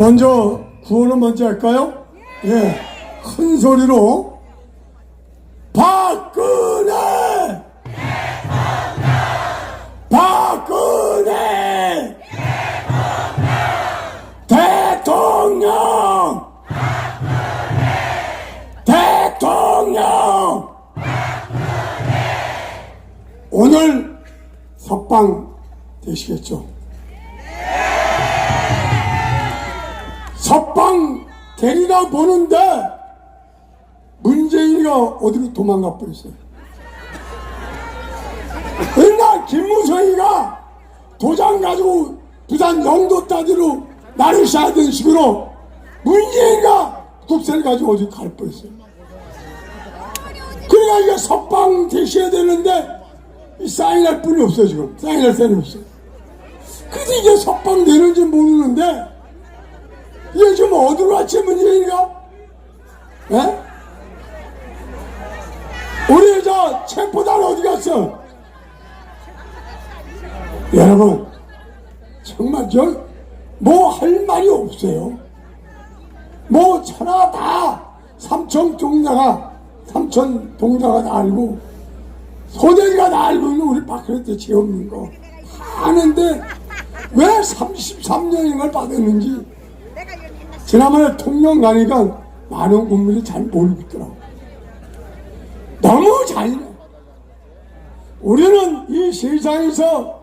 먼저 구호는 먼저 할까요? 예. 큰 소리로 박근혜! 박근혜! 대통령! 대통령! 오늘 석방 되시겠죠? 석방 되리라 보는데 문재인이가 어디로 도망가 버렸어요. 옛날 김무성이가 도장 가지고 부산 영도 따지로 나를 샤던 식으로 문재인이가 국세를 가지고 어디 갈 뻔했어요. 그러니까 이게 석방 되셔야 되는데 이 사인할 분이 없어요 지금 사인할 사람이 없어요. 근데 이게 석방 되는지 모르는데 이게 지금 어디로 왔지 문재인이가? 예? 우리 저 체포단 어디 갔어? 여러분 정말 저 뭐 할 말이 없어요. 뭐 천하 다 삼천 동자가 삼천 동자가 다 알고 소대가 다 알고 있는 우리 박근혜 죄 없는 거 다 아는데 왜 33년인걸 받았는지 지난번에 통영 가니까 많은 국민이 잘 모르고 있더라고. 너무 잔인해. 우리는 이 세상에서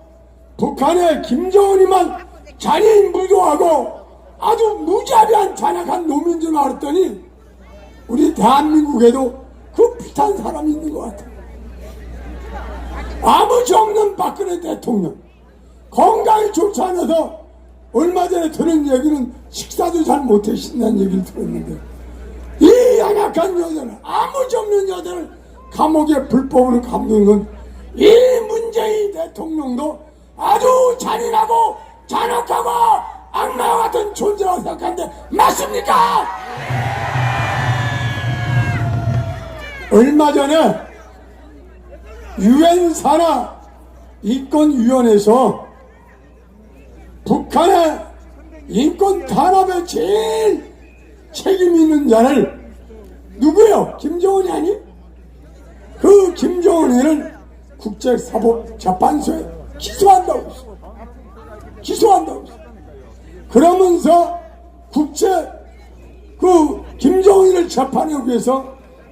북한의 김정은이만 잔인 무도하고 아주 무자비한 잔악한 놈인 줄 알았더니 우리 대한민국에도 그 비슷한 사람이 있는 것 같아. 아무 죄 없는 박근혜 대통령. 건강이 좋지 않아서 얼마 전에 들은 얘기는 식사도 잘 못하신다는 얘기를 들었는데 이 연약한 여자는 아무 죄 없는 여자를 감옥에 불법으로 감두는 이 문재인 대통령도 아주 잔인하고 잔혹하고 악마와 같은 존재라고 생각하는데 맞습니까? 얼마 전에 유엔 산하 인권위원회에서 북한의 인권 탄압에 제일 책임 있는 자를 누구요? 김정은이 아니? 그 김정은이를 국제사법재판소에 기소한다고 했어. 기소한다고 했어. 그러면서 국제 그 김정은이를 재판하기 위해서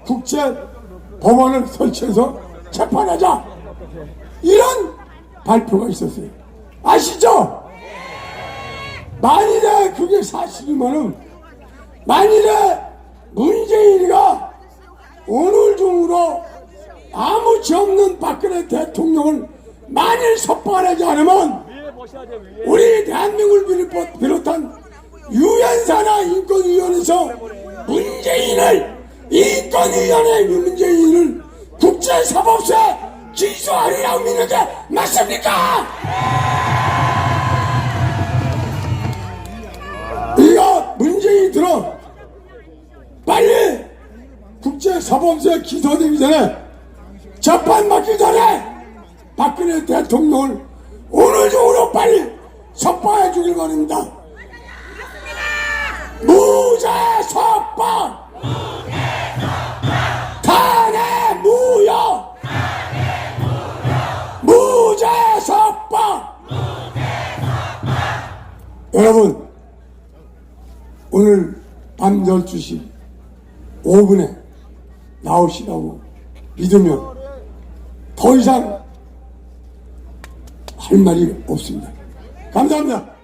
국제 법원을 설치해서 재판하자 이런 발표가 있었어요. 아시죠? 만일에 그게 사실이면은 만일에 문재인이가 오늘 중으로 아무 죄 없는 박근혜 대통령을 만일 석방하지 않으면 우리 대한민국을 비롯- 비롯한 유엔사나 인권위원회에서 문재인을 인권위원회 문재인을 국제사법소에 기소하리라고 믿는 게 맞습니까? 국제사법소에 기소되기 전에 재판 받기 전에 박근혜 대통령을 오늘 중으로 빨리 석방해 주길 바랍니다. 무죄 석방! 탄핵 무효! 무죄 석방! 여러분, 오늘 밤 12시 5분에 나오시라고 믿으면 더 이상 할 말이 없습니다. 감사합니다.